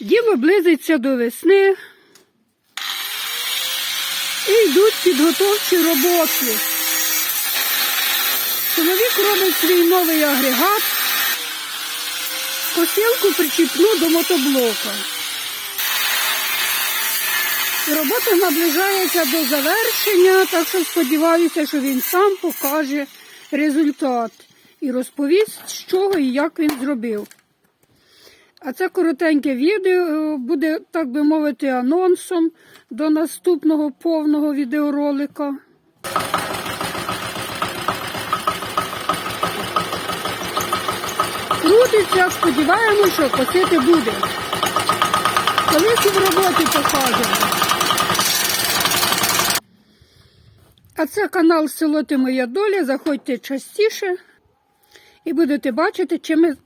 Діло близиться до весни і йдуть підготовчі роботи. Чоловік робить свій новий агрегат, косілку причіпну до мотоблока. Робота наближається до завершення, так що сподіваюся, що він сам покаже результат і розповість, з чого і як він зробив. А це коротеньке відео буде, так би мовити, анонсом до наступного повного відеоролика. Крутиться, сподіваємося, що косити буде. Колись і в роботі покажемо. А це канал Село Ти Моя Доля. Заходьте частіше і будете бачити, чим ми